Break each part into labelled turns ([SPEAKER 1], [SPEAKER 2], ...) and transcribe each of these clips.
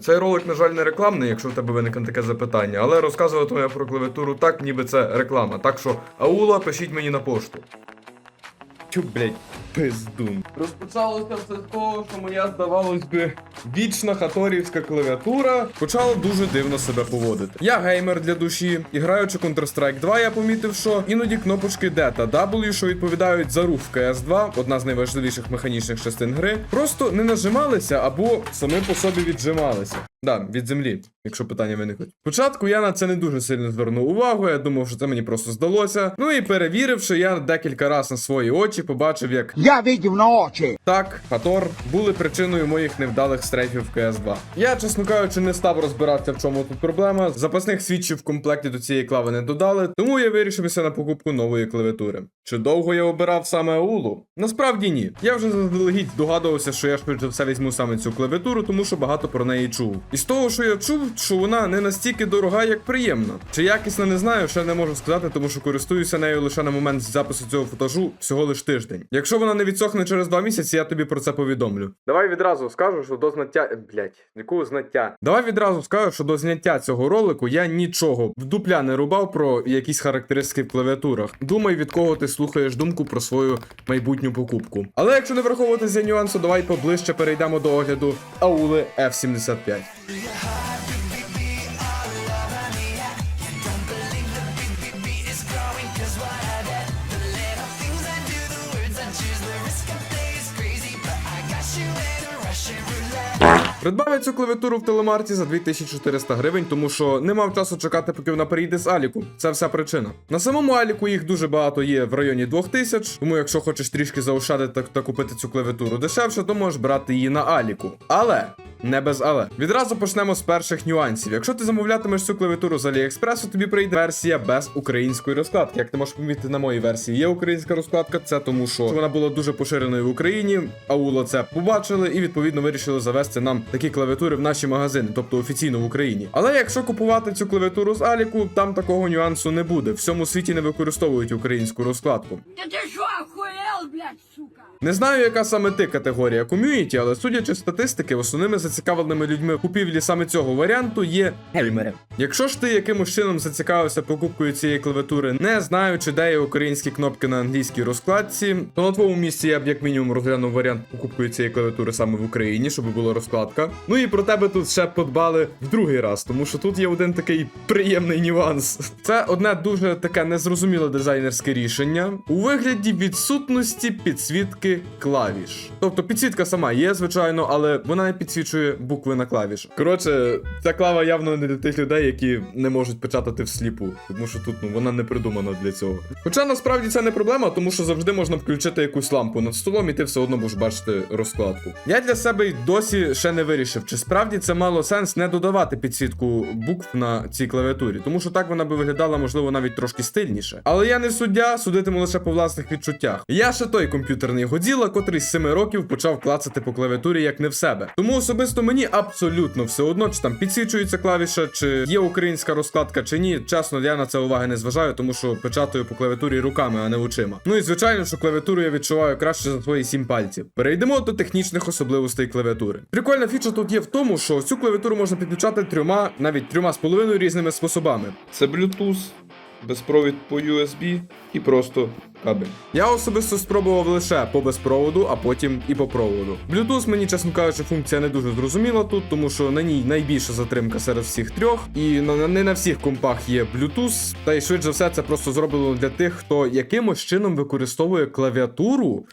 [SPEAKER 1] Цей ролик, на жаль, не рекламний, якщо в тебе виникне таке запитання, але розказуватиму я про клавіатуру так, ніби це реклама. Так що, аула, пишіть мені на пошту. Чу, блять, пиздун. Розпочалося все з того, що моя, здавалось би, вічна хаторівська клавіатура почала дуже дивно себе поводити. Я геймер для душі, і граючи Counter-Strike 2, я помітив, що іноді кнопочки D та W, що відповідають за рух в CS2, одна з найважливіших механічних частин гри, просто не нажималися або самі по собі віджималися. Да, від землі, якщо питання виникнуть. Спочатку я на це не дуже сильно звернув увагу, я думав, що це мені просто здалося. Ну і перевіривши, я декілька разів на свої очі побачив, як
[SPEAKER 2] Я видів на очі.
[SPEAKER 1] так, Хатор були причиною моїх невдалих стрейфів в CS2. Я, чесно кажучи, не став розбиратися, в чому тут проблема. Запасних свідчів в комплекті до цієї клави не додали, тому я вирішився на покупку нової клавіатури. Чи довго я обирав саме Аулу? Насправді ні. Я вже заздалегідь здогадувався, що я швидше все візьму саме цю клавіатуру, тому що багато про неї чув. І з того, що я чув, що вона не настільки дорога, як приємна. Чи якісна, не знаю, ще не можу сказати, тому що користуюся нею лише на момент запису цього футажу всього лиш тиждень. Якщо вона не відсохне через два місяці, я тобі про це повідомлю. Давай відразу скажу, що до знаття. Блять, якого знаття? Давай відразу скажу, що до зняття цього ролику я нічого в дупля не рубав про якісь характеристики в клавіатурах. Думай, від кого ти слухаєш думку про свою майбутню покупку. Але якщо не враховувати ці нюанси, давай поближче перейдемо до огляду Аули F75. Придбав я цю клавіатуру в телемарті за 2400 гривень, тому що не мав часу чекати, поки вона перейде з Аліку. Це вся причина. На самому Аліку їх дуже багато є в районі 2000, тому якщо хочеш трішки заощадити та купити цю клавіатуру дешевше, то можеш брати її на Аліку. Але. Не без але. Відразу почнемо з перших нюансів. Якщо ти замовлятимеш цю клавіатуру з Аліекспресу, тобі прийде версія без української розкладки. Як ти можеш помітити на моїй версії, є українська розкладка, це тому, що вона була дуже поширеною в Україні. Аула це побачили і відповідно вирішили завести нам такі клавіатури в наші магазини, тобто офіційно в Україні. Але якщо купувати цю клавіатуру з Аліку, там такого нюансу не буде. В всьому світі не використовують українську розкладку.
[SPEAKER 3] Да ты что, охуел, блядь, сука?
[SPEAKER 1] Не знаю, яка саме ти категорія ком'юніті, але судячи з статистики, основними зацікавленими людьми купівлі саме цього варіанту є геймери. Якщо ж ти якимось чином зацікавився покупкою цієї клавіатури, не знаючи, де є українські кнопки на англійській розкладці, то на твоєму місці я б як мінімум розглянув варіант покупкою цієї клавіатури саме в Україні, щоб була розкладка. Ну і про тебе тут ще подбали в другий раз, тому що тут є один такий приємний нюанс. Це одне дуже таке незрозуміле дизайнерське рішення у вигляді відсутності підсвітки клавіш. Тобто підсвітка сама є, звичайно, але вона не підсвічує букви на клавішах. Коротше, ця клава явно не для тих людей, які не можуть печатати всліпу, тому що тут ну вона не придумана для цього. Хоча насправді це не проблема, тому що завжди можна включити якусь лампу над столом, і ти все одно будеш бачити розкладку. Я для себе й досі ще не вирішив, чи справді це мало сенс не додавати підсвітку букв на цій клавіатурі, тому що так вона би виглядала, можливо, навіть трошки стильніше. Але я не суддя, судитиму лише по власних відчуттях. Я ще той комп'ютерний годіла, котрий з 7 років почав клацати по клавіатурі як не в себе. Тому особисто мені абсолютно все одно, чи там підсвічується клавіша, чи є українська розкладка, чи ні. Чесно, я на це уваги не зважаю, тому що печатаю по клавіатурі руками, а не очима. Ну і звичайно, що клавіатуру я відчуваю краще за свої 7 пальців. Перейдемо до технічних особливостей клавіатури. Прикольна фіча тут є в тому, що цю клавіатуру можна підключати трьома, навіть трьома з половиною різними способами. Це Bluetooth, безпровід по USB і просто кабель. Я особисто спробував лише по безпроводу, а потім і по проводу. Bluetooth мені, чесно кажучи, функція не дуже зрозуміла тут, тому що на ній найбільша затримка серед всіх трьох, і на, не на всіх компах є Bluetooth, та й швидше все це просто зроблено для тих, хто якимось чином використовує клавіатуру.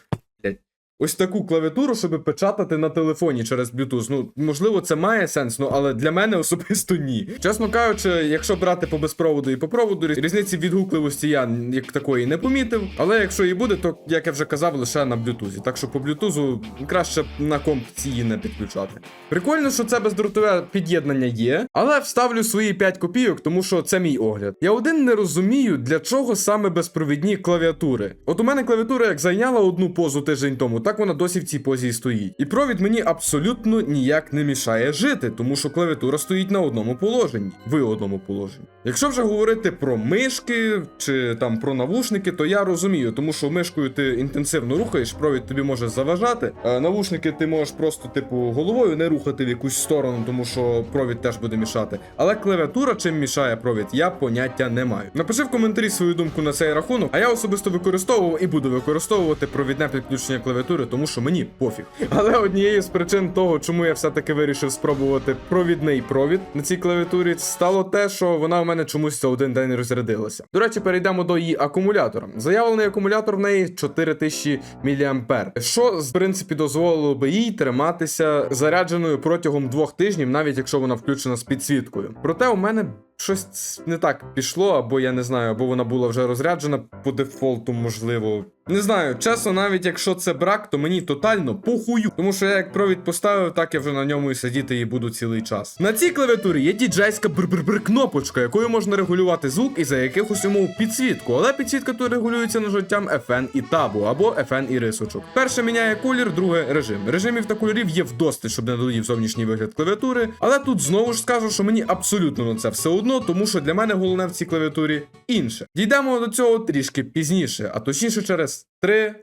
[SPEAKER 1] Ось таку клавіатуру, щоб печатати на телефоні через Bluetooth. Ну, можливо, це має сенс, ну але для мене особисто ні. Чесно кажучи, якщо брати по безпроводу і по проводу, різниці відгукливості я як такої не помітив. Але якщо і буде, то як я вже казав, лише на Bluetooth. Так що по Bluetooth краще на комп ці не підключати. Прикольно, що це бездротове під'єднання є, але вставлю свої 5 копійок, тому що це мій огляд. Я один не розумію, для чого саме безпровідні клавіатури. От у мене клавіатура як зайняла одну позу тиждень тому, так вона досі в цій позі і стоїть. І провід мені абсолютно ніяк не мішає жити, тому що клавіатура стоїть на одному положенні, в одному положенні. Якщо вже говорити про мишки чи там про навушники, то я розумію, тому що мишкою ти інтенсивно рухаєш, провід тобі може заважати. А навушники ти можеш просто, типу, головою не рухати в якусь сторону, тому що провід теж буде мішати. Але клавіатура чим мішає провід, я поняття не маю. Напиши в коментарі свою думку на цей рахунок, а я особисто використовував і буду використовувати провідне підключення клавіатури, тому що мені пофіг. Але однією з причин того, чому я все-таки вирішив спробувати провідний провід на цій клавіатурі, стало те, що вона у мене чомусь за один день розрядилася. До речі, перейдемо до її акумулятора. Заявлений акумулятор в неї 4000 мА, що в принципі дозволило би їй триматися зарядженою протягом двох тижнів, навіть якщо вона включена з підсвіткою. Проте у мене. Щось не так пішло, або я не знаю, або вона була вже розряджена по дефолту, можливо. Не знаю, чесно, навіть якщо це брак, то мені тотально похую. Тому що я як провід поставив, так я вже на ньому і сидіти і буду цілий час. На цій клавіатурі є діджейська бр-бр-бр кнопочка, якою можна регулювати звук і за якихось умов підсвітку. Але підсвітка тут регулюється нажаттям FN і табу або FN і рисочок. Перше міняє колір, друге режим. Режимів та кольорів є вдосталь, щоб не додів зовнішній вигляд клавіатури. Але тут знову ж скажу, що мені абсолютно на це все одно, тому що для мене головне в цій клавіатурі інше. Дійдемо до цього трішки пізніше, а точніше через 3,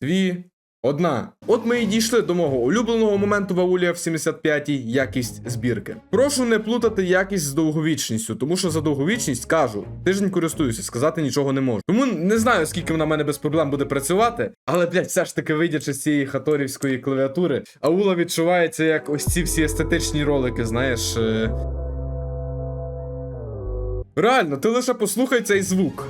[SPEAKER 1] 2, Одна. От ми і дійшли до мого улюбленого моменту в Аулія в 75-й якість збірки. Прошу не плутати якість з довговічністю, тому що за довговічність кажу, тиждень користуюся, сказати нічого не можу. Тому не знаю, скільки вона в мене без проблем буде працювати, але блядь, все ж таки вийдячи з цієї хаторівської клавіатури, аула відчувається як ось ці всі естетичні ролики, знаєш. Е... Реально, ти лише послухай цей звук.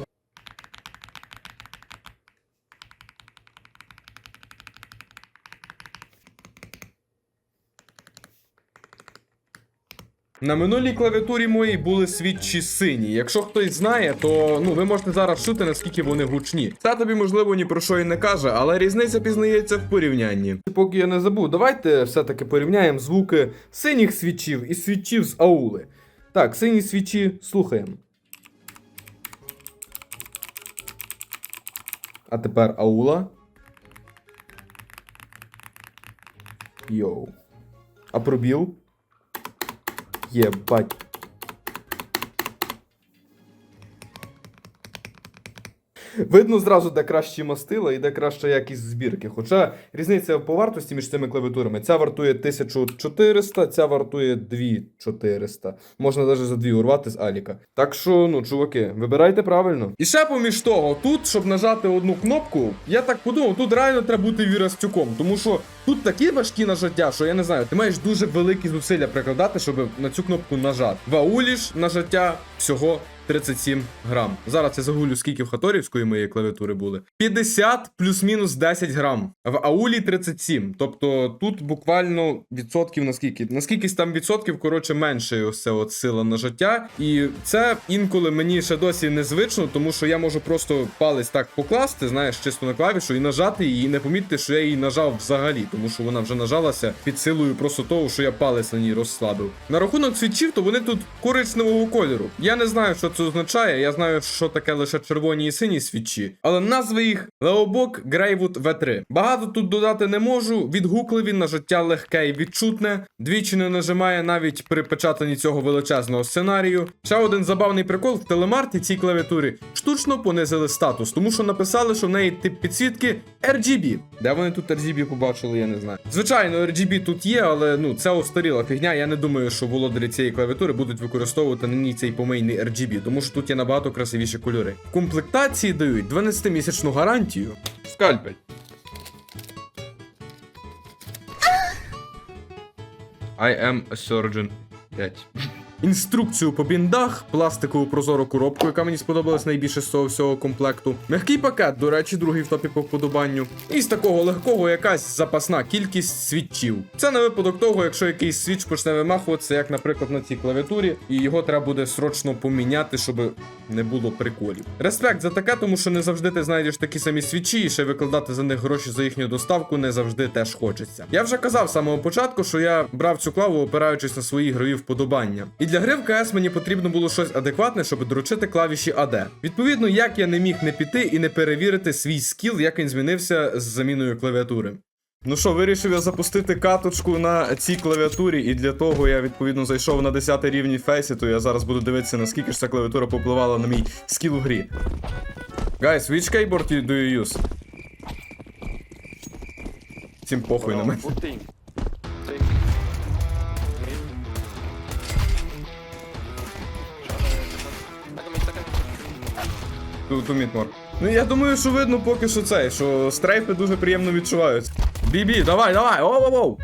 [SPEAKER 1] На минулій клавіатурі моїй були свідчі сині. Якщо хтось знає, то ну ви можете зараз чути, наскільки вони гучні. Це тобі можливо ні про що і не каже, але різниця пізнається в порівнянні. Поки я не забув, давайте все-таки порівняємо звуки синіх свічів і свічів з аули. Так, сині свічі слухаємо. А тепер аула. Йоу. А пробіл? Єбать. Видно зразу, де кращі мастила і де краща якість збірки. Хоча різниця по вартості між цими клавіатурами. Ця вартує 1400, ця вартує 2400. Можна навіть за дві урвати з Аліка. Так що, ну, чуваки, вибирайте правильно. І ще поміж того, тут, щоб нажати одну кнопку, я так подумав, тут реально треба бути вірастюком, тому що тут такі важкі нажаття, що я не знаю, ти маєш дуже великі зусилля прикладати, щоб на цю кнопку нажати. В аулі ж нажаття всього 37 грам. Зараз я загулю, скільки в хаторівської моєї клавіатури були. 50 плюс-мінус 10 грам. В аулі 37. Тобто тут буквально відсотків наскільки? Наскільки там відсотків, коротше, менше ось це от сила нажаття. І це інколи мені ще досі незвично, тому що я можу просто палець так покласти, знаєш, чисто на клавішу і нажати її, і не помітити, що я її нажав взагалі, тому що вона вже нажалася під силою просто того, що я палець на ній розслабив. На рахунок свічів, то вони тут коричневого кольору. Я не знаю, що це означає. Я знаю, що таке лише червоні і сині свічі, але назви їх Леобок Грейвуд V3. Багато тут додати не можу. Відгукливі нажиття легке і відчутне. Двічі не нажимає навіть при печатанні цього величезного сценарію. Ще один забавний прикол в телемарті цій клавіатурі штучно понизили статус, тому що написали, що в неї тип підсвітки RGB. Де вони тут RGB побачили, я не знаю. Звичайно, RGB тут є, але ну це остаріла фігня. Я не думаю, що володарі цієї клавіатури будуть використовувати на ній цей помийний RGB, тому що тут є набагато красивіші кольори. В комплектації дають 12-місячну гарантію. Скальпель. I am a surgeon. 5. Інструкцію по біндах, пластикову прозору коробку, яка мені сподобалась найбільше з цього всього комплекту. Мягкий пакет, до речі, другий в топі по вподобанню. І з такого легкого якась запасна кількість свічів. Це на випадок того, якщо якийсь свіч почне вимахуватися, як, наприклад, на цій клавіатурі, і його треба буде срочно поміняти, щоб не було приколів. Респект за таке, тому що не завжди ти знайдеш такі самі свічі, і ще викладати за них гроші за їхню доставку не завжди теж хочеться. Я вже казав з самого початку, що я брав цю клаву, опираючись на свої ігрові вподобання. І для гри в КС мені потрібно було щось адекватне, щоб доручити клавіші AD. Відповідно, як я не міг не піти і не перевірити свій скіл, як він змінився з заміною клавіатури. Ну що, вирішив я запустити каточку на цій клавіатурі, і для того я відповідно зайшов на 10 рівні фейсі, то я зараз буду дивитися, наскільки ж ця клавіатура попливала на мій скіл в грі. Guys, which keyboard do you use? Всім похуй на мене. Ту. Ну я думаю, що видно поки що цей, що стрейфи дуже приємно відчуваються. Бібі, давай, давай! Оу-оу-оу!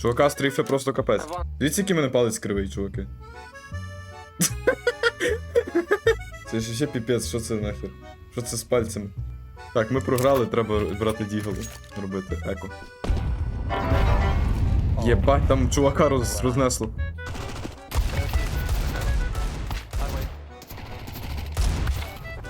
[SPEAKER 1] Чувака стрейфи просто капець. Дивіться, який мене палець кривий, чуваки. Це ж ще піпець, що це нахер? Що це з пальцями? Так, ми програли, треба брати діголи. Робити еко. Єбать, там чувака роз, рознесло.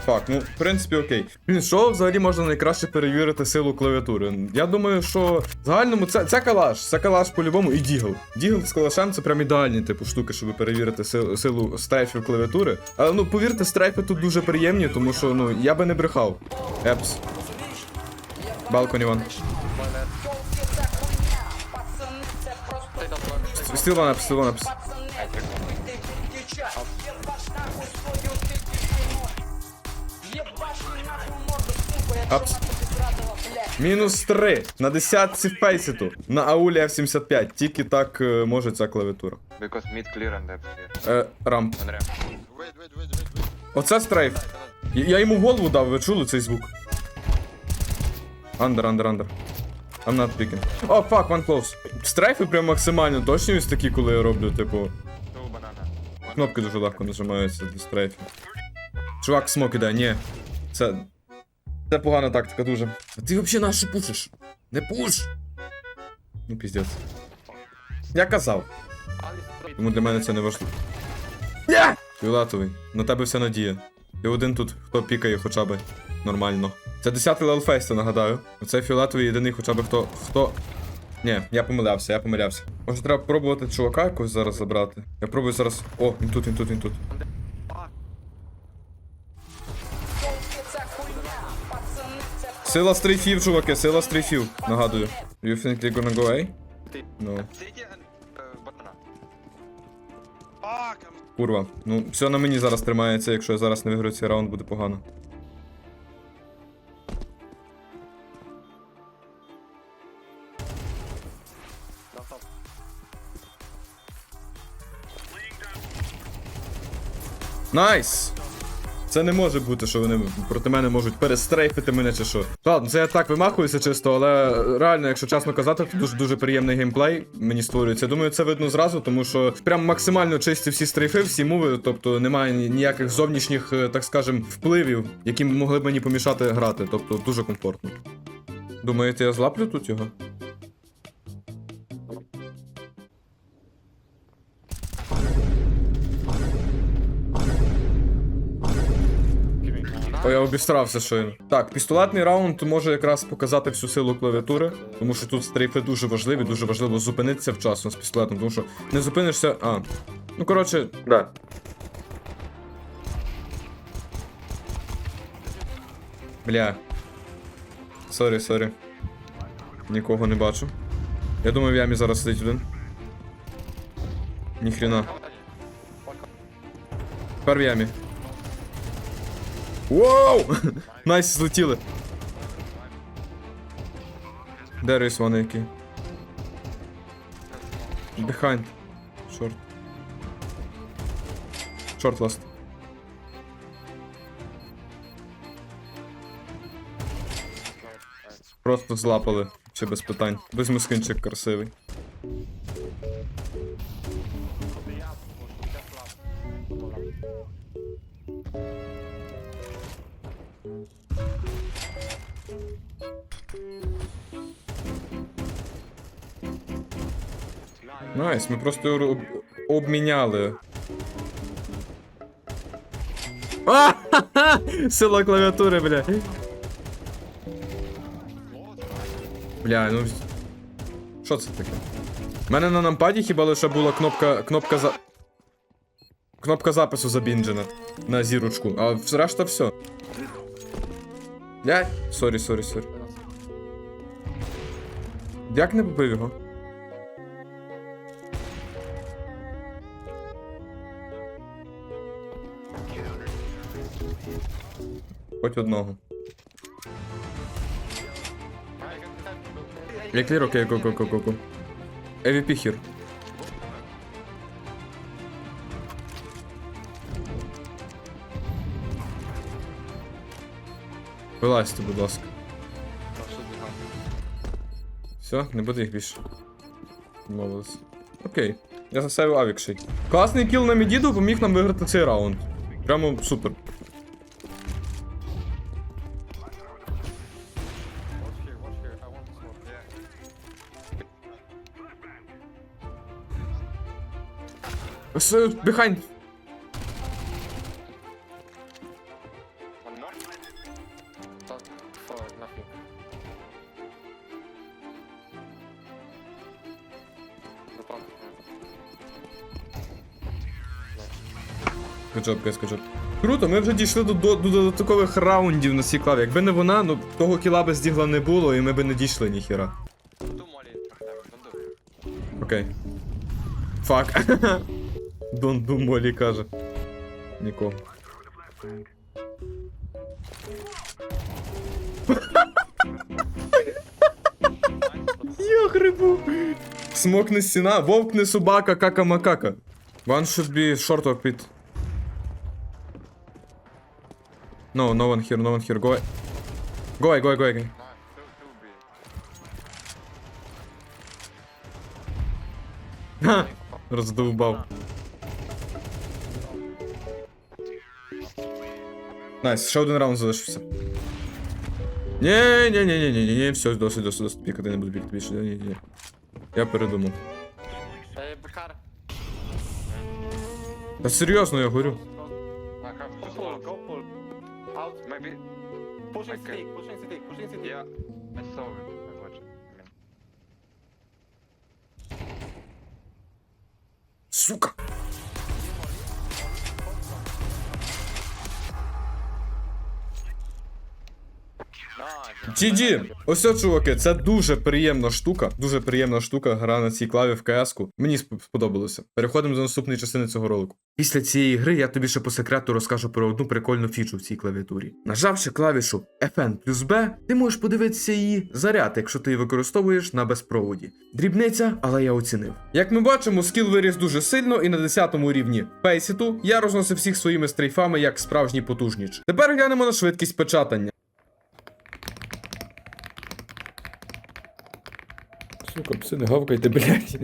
[SPEAKER 1] Так, ну, в принципі, окей. Блін, що взагалі можна найкраще перевірити силу клавіатури? Я думаю, що в загальному це, це калаш, це калаш по-любому і дігл. Дігл з калашем це прям ідеальні типу штуки, щоб перевірити силу, силу стрейфів клавіатури. Але ну повірте, стрейфи тут дуже приємні, тому що ну я би не брехав. Епс. Балкон Іван.
[SPEAKER 2] Take that.
[SPEAKER 1] Стіл ван епс, стіл ван епс. Апс. Мінус 3 на десятці фейситу на аулі F75. Тільки так е, може ця клавіатура.
[SPEAKER 4] Because mid clear and depth clear.
[SPEAKER 1] Е, рамп.
[SPEAKER 4] And ramp.
[SPEAKER 1] Оце стрейф. Я, я йому голову дав, ви чули цей звук? Андер, андер, андер. I'm not picking. О, oh, fuck, one close. Стрейфи прям максимально точні ось такі, коли я роблю, типу.
[SPEAKER 4] Two banana. One
[SPEAKER 1] Кнопки дуже легко нажимаються для стрейфів. Чувак, смок іде, ні. Це. Це погана тактика дуже. А ти взагалі на пушиш? Не пуш! Ну, піздець. Я казав. Тому для мене це не важливо. Фіолетовий, на тебе вся надія. Ти один тут, хто пікає хоча б нормально. Це 10-й левел фейста, нагадаю. Оцей фіолетовий єдиний хоча б хто. хто. Ні, я помилявся, я помилявся. Може треба пробувати чувака якось зараз забрати. Я пробую зараз. О, він тут, він тут, він тут. Сила стрейфів, чуваки, сила стрейфів. Нагадую. You think they're gonna go A? No. Курва. Ну, все на мені зараз тримається, якщо я зараз не виграю цей раунд, буде погано.
[SPEAKER 2] Up.
[SPEAKER 1] Це не може бути, що вони проти мене можуть перестрейфити мене чи що. Ладно, це я так вимахуюся чисто, але реально, якщо чесно казати, то дуже дуже приємний геймплей мені створюється. Думаю, це видно зразу, тому що прям максимально чисті всі стрейфи, всі мови, тобто немає ніяких зовнішніх, е, так скажем, впливів, які могли б мені помішати грати. Тобто дуже комфортно. Думаєте, я злаплю тут його? О, я обістрався щойно. Так, пістолетний раунд може якраз показати всю силу клавіатури, тому що тут стрейфи дуже важливі, дуже важливо зупинитися вчасно з пістолетом, тому що не зупинишся. А. Ну коротше, да. Бля. Сорі, сорі. Нікого не бачу. Я думаю, в ямі зараз сидить один. Ніхрена. Тепер в ямі. Воу! Найс, злетіли. Де рейс вони які? Behind. Шорт. Шорт ласт. Просто злапали. Чи без питань. Візьму скинчик красивий. Найс, ми просто об... обміняли. А! Сила клавіатури, бля. Бля, ну. Що це таке? У мене на нампаді хіба лише була кнопка. кнопка за. Кнопка запису забінджена на зірочку, а решта все. Бля, сорі, сорі, сорі. Як не побив його? Хоч одного. Я клір, окей, ко ко ко ко ко EVP хір. Вилазьте, будь ласка. Все, не буде їх більше. Домовились. Окей. Я засейвив авікший. Класний кіл на міді допоміг нам виграти цей раунд. Прямо супер. Behind.
[SPEAKER 4] One more.
[SPEAKER 2] For nothing. The pump.
[SPEAKER 1] Job. Круто, ми вже дійшли до, до, до додаткових раундів на цій клаві. Якби не вона, ну того кіла би здігла не було, і ми би не дійшли ніхіра. Окей. Фак. Don't do Молі каже. Нікого. Я грибу. Смок не стіна, вовк не собака, кака макака. One should be short or pit. No, no one here, no one here. Go away. Go away, go away, go away.
[SPEAKER 4] Nice. Two, two B.
[SPEAKER 1] Ха! Роздовбав. Найс, ще один раунд залишився. Ні, ні, ні, ні, ні, ні, ні, все, досить, досить, досить. Пікати не буду бігти більше. Ні, ні, ні. Я передумав.
[SPEAKER 2] Hey, Bakar.
[SPEAKER 1] Та серйозно, я говорю.
[SPEAKER 4] I have to
[SPEAKER 2] Pull,
[SPEAKER 4] smoke.
[SPEAKER 2] go pull. Out.
[SPEAKER 4] Maybe.
[SPEAKER 2] Pushing
[SPEAKER 4] Okay.
[SPEAKER 2] stick, pushing stick, pushing stick.
[SPEAKER 4] Yeah. I saw it. I watched it. I mean.
[SPEAKER 1] Сука. GG! Ось чуваки, це дуже приємна штука. Дуже приємна штука гра на цій клаві в КС-ку. Мені сподобалося. Переходимо до наступної частини цього ролику. Після цієї гри я тобі ще по секрету розкажу про одну прикольну фічу в цій клавіатурі. Нажавши клавішу FN плюс B, ти можеш подивитися її заряд, якщо ти її використовуєш на безпроводі. Дрібниця, але я оцінив. Як ми бачимо, скіл виріс дуже сильно, і на 10 рівні пейсіту я розносив всіх своїми стрейфами як справжній потужніч. Тепер глянемо на швидкість печатання. Сука, пси, не гавкайте, блядь.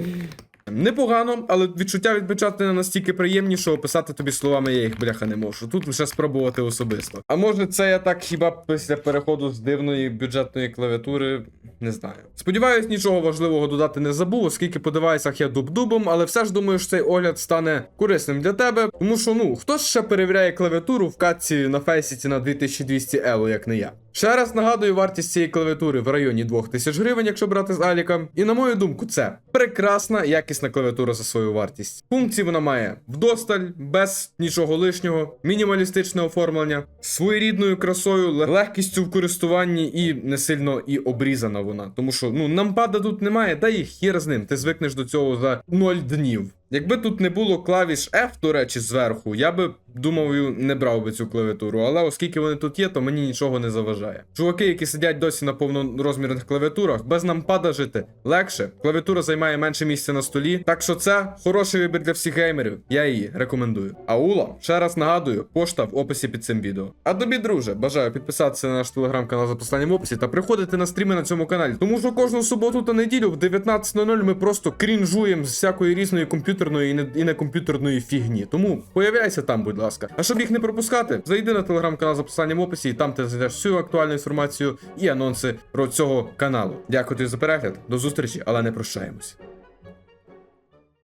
[SPEAKER 1] Непогано, але відчуття від печатання настільки приємні, що описати тобі словами я їх бляха не можу. Тут лише спробувати особисто. А може, це я так хіба після переходу з дивної бюджетної клавіатури не знаю. Сподіваюсь, нічого важливого додати не забув, оскільки по девайсах я дуб-дубом, але все ж думаю, що цей огляд стане корисним для тебе. Тому що ну хто ще перевіряє клавіатуру в катці на фейсіті на 2200 Evo, як не я. Ще раз нагадую, вартість цієї клавіатури в районі 2000 гривень, якщо брати з Аліка. І на мою думку, це прекрасна якісна клавіатура за свою вартість. Функції вона має вдосталь, без нічого лишнього, мінімалістичне оформлення, своєрідною красою, легкістю в користуванні і не сильно і обрізана вона. Тому що ну нампада тут немає, та і хір з ним. Ти звикнеш до цього за 0 днів. Якби тут не було клавіш F, до речі, зверху, я би думаю, не брав би цю клавіатуру. Але оскільки вони тут є, то мені нічого не заважає. Чуваки, які сидять досі на повнорозмірних клавіатурах, без нампада жити легше. Клавіатура займає менше місця на столі. Так що це хороший вибір для всіх геймерів. Я її рекомендую. Аула, ще раз нагадую, пошта в описі під цим відео. А тобі, друже, бажаю підписатися на наш телеграм-канал за посланням в описі та приходити на стріми на цьому каналі. Тому що кожну суботу та неділю в 19.00 ми просто крінжуємо з всякої різної комп'ютерної і не, і не комп'ютерної фігні. Тому появляйся там, будь ласка. А щоб їх не пропускати, зайди на телеграм-канал за посиланням в описі, і там ти знайдеш всю актуальну інформацію і анонси про цього каналу. Дякую тобі за перегляд. До зустрічі, але не прощаємось.